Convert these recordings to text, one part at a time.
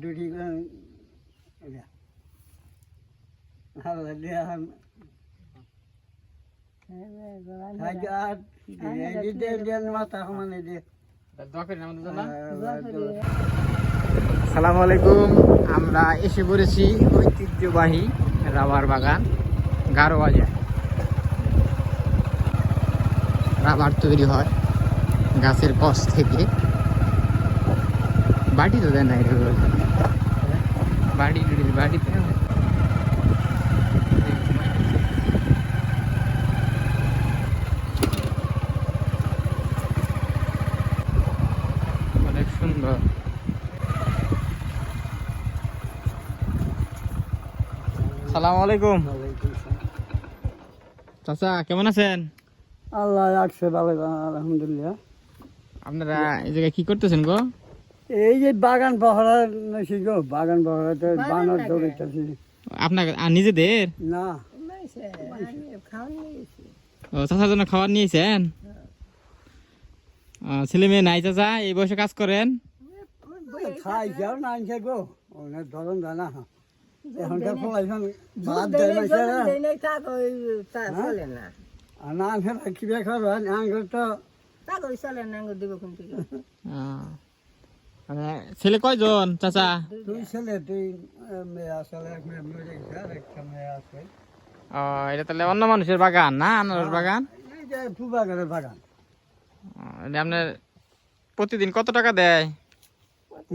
Duty সালামু আলাইকুম। আমরা এসে পড়েছি ঐতিহ্যবাহী রাবার বাগান গারো বাজার। রাবার তৈরি হয় গাছের কষ থেকে। বাটি তো দেয় না এটা বাড়ি বাড়িতে অনেক সুন্দর। সালামু আলাইকুম। চাচা কেমন আছেন? আল্লাহ রাখছে ভালো আলহামদুলিল্লাহ। আপনারা এই জায়গায় কি করতেছেন গো? এই যে বাগান পহরা নইছি গো? বাগান পহরাতে বানর দৌড়াইতেছি। আপনার আ, নিজেদের? না। ও চাচার জন্য খাবার নিয়েছেন ও, ছেলে মেয়ে নাই চাচা এই বয়সে কাজ করেন? খাই যাও না আনছে গো। অনেক ধরন জানা এখনকার ফলাইছেন ভাত দেয় না। আর আনছে আঙ্গুর তো ও, মানে ছেলে কয়জন চাচা? তুই ছেলে দুই মেয়ে আসলে এক মেয়ে মরে গেছে আর একটা মেয়ে আছে। ও এটা তাহলে অন্য মানুষের বাগান না আনারস বাগান? এই যে ফুবাগানের বাগান। এটা আপনার প্রতিদিন কত টাকা দেয়?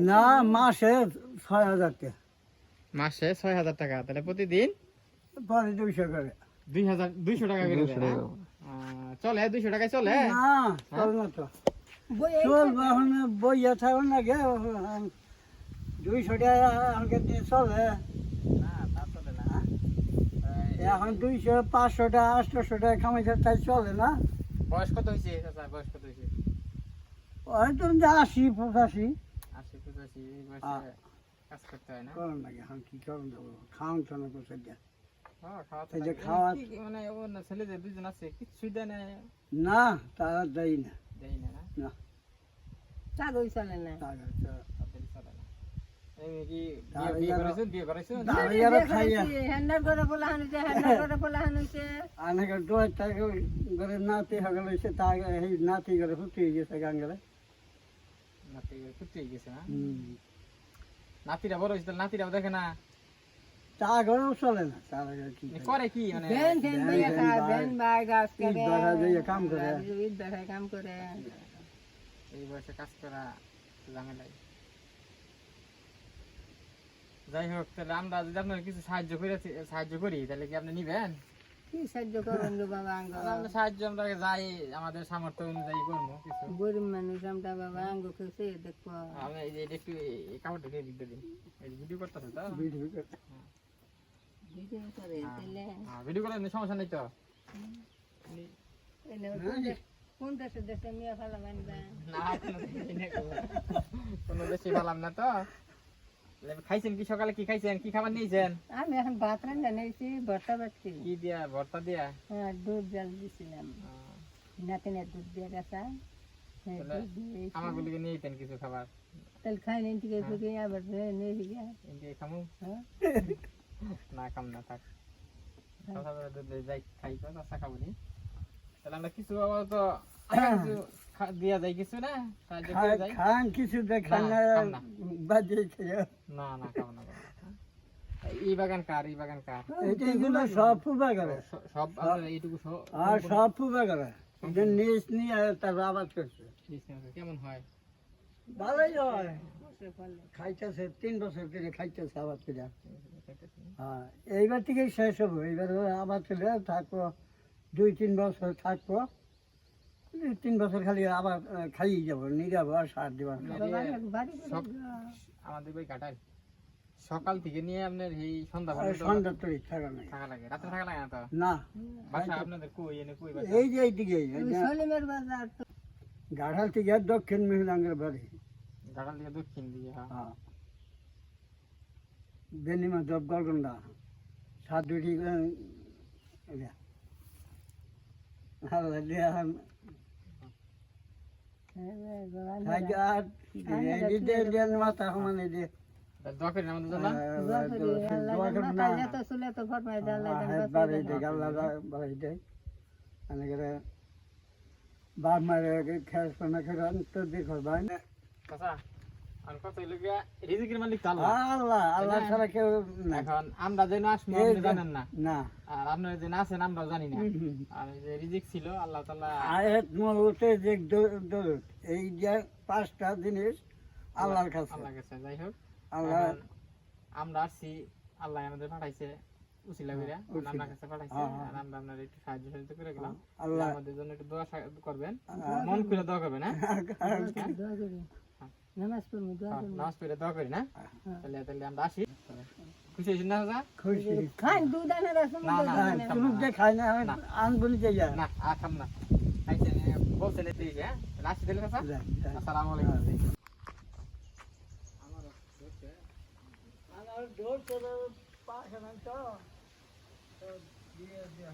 না মাসে ছয় হাজার টাকা। মাসে ছয় হাজার টাকা তাহলে প্রতিদিন? পরে দুইশো করে। দুই হাজার দুইশো টাকা করে দেয়, হ্যাঁ? চলে দুইশো টাকায় চলে? না চল না তো। চলবো এখন বইয়া থাকো না গে দুইশো টাকা আমাকে দিয়ে চলে। এখন দুইশো পাঁচশো টাকা আটশোশো টাকা কামাইছে তাই চলে না। বয়স কত হয়েছে চাচা বয়স কত হয়েছে হয়তো যে আশি পঁচাশি। আশি পঁচাশি কাজ করতে হয় না? করুন লাগে এখন কি করুন দেবো খাওয়ান তো না কোথায় হ্যাঁ, তো যে মানে ও না ছেলেদের দুজন আছে কিচ্ছুই দেয় না? না তারা দেয় না। দেয় না? না। কাগজ চলে না। নাতি হয়ে গেল এই নাতি করে ফুটি গেছে গাঙ্গলে। নাতি কুত্তি গেছে নাতিরা বড় হয়েছে নাতিরাও দেখে না? তা করেও চলে না কি করে? কি মানে? ভ্যান ভ্যান গাছ করে কাম করে। দেখায় কাম করে। এই বয়সে কাজ করা ঝামেলাই। যাই হোক তাহলে আমরা যদি আপনার কিছু সাহায্য করে সাহায্য করি তাহলে কি আপনি নিবেন? কি সাহায্য করুন বাবা আমরা সাহায্য আমরা যাই আমাদের সামর্থ্য অনুযায়ী করব কিছু। গরিব মানুষ আমরা বাবা আঙ্গ খেয়েছে দেখব আমি এই যে একটু এই কাপড়টা দিয়ে দিতে দিন। এই ভিডিও করতেছে তো? ভিডিও করে তাহলে। ভিডিও করার সমস্যা নেই তো? কোন দেশ- দেশে দেশে মেয়ে দেশে নেই কোনো। বেশি ভালাম না তো। খাইছেন কি? সকালে কি খাইছেন? কি খাবার নিয়েছেন? আমি এখন ভাত রান্না নিয়েছি ভর্তা পাচ্ছি কি দিয়া? ভর্তা দিয়া? হ্যাঁ দুধ জল দিছিলাম নাতিনের দুধ দিয়ে গেছে। হ্যাঁ। আমাগুলিকে নিয়ে যেতেন কিছু খাবার? তাহলে খাই নিন ঠিক আছে আবার নিয়ে গিয়ে এদিকে খামু? হ্যাঁ। না খাম না থাক। সকালবেলা দুধ যাই খাই তো নাস্তা খাব তাহলে আমরা কিছু আপাতত দিয়া যায় কিছু না? খান- কিছু খান না। বাজে না। না খাব না এই বাগান কার এই বাগান কার? এটা সব ফুবাগারে স- সব এইটুকু আর সব নিজ নিয়ে আবাদ করছে। কেমন হয়? ভালোই হয়। খাইতেছে তিন বছর করে খাইতেছে আবাদ করে। হ্যাঁ এইবার থেকেই শেষ হব। এইবার আবাদ করে থাকব। দুই তিন বছর থাকব। দুই তিন বছর খালি আবার খাইয়ে যাব নিয়ে যাব আর সার সব আমাদের বই কাটাই সকাল থেকে নিয়ে আপনার এই সন্ধ্যা সন্ধ্যা তো ইচ্ছা নাই। থাকা লাগে। রাতে থাকা লাগে না তো? না। বাসা আপনাদের কই? এনে কই বাসা? এই যে এইদিকে সলিমের বাজার থেকে দক্ষিণ মহিলাঙ্গের বাড়ি। গাড়াল দিকে দক্ষিণ দিকে হ্যাঁ। হ্যাঁ। বেনিমা জব গলগন্ডা সাত দুটি বাপ শোনা করে তো দেখো ভাই আমরা যেন আসব এই আপনি যে- জানেন না। না। আর আপনারা যেন আছেন আমরাও জানি না। হুম, হুম। আর যে রিজিক ছিল আল্লাহ তাআলা আয়াত মৌতে যে দ- এই যে পাঁচটা জিনিস আল্লাহর কাছে। যাই হোক। আল্লাহ আমরা আসছি আল্লাহ আমাদের পাঠাইছে উসিলা করে আপনার কাছে পাঠাইছে হ্যাঁ, হ্যাঁ। আর আমরা আপনার একটু সাহায্য সাহায্য করে গেলাম। আল্লাহ আমাদের জন্য একটু দোয়া করবেন। হ্যাঁ। মন খুলে দোয়া করবেন হ্যাঁ। নামাজ পড়ব, দোয়া হ্যাঁ, করব। নামাজ পড়ে দোয়া করি না? হ্যাঁ। তাহলে তাহলে আমরা আসি। খুশি হয়েছেন না দাদা খুশি। খান, দুধ আনে রাখুন, না, দুধ না, আনে। তুমি যে খাই না। না। যে যা না খাম না। বলছেন এতে হ্যাঁ? আসি। আসসালামু আলাইকুম। আমার জোর করে পাশে তো। তো দিয়ে দিয়ে।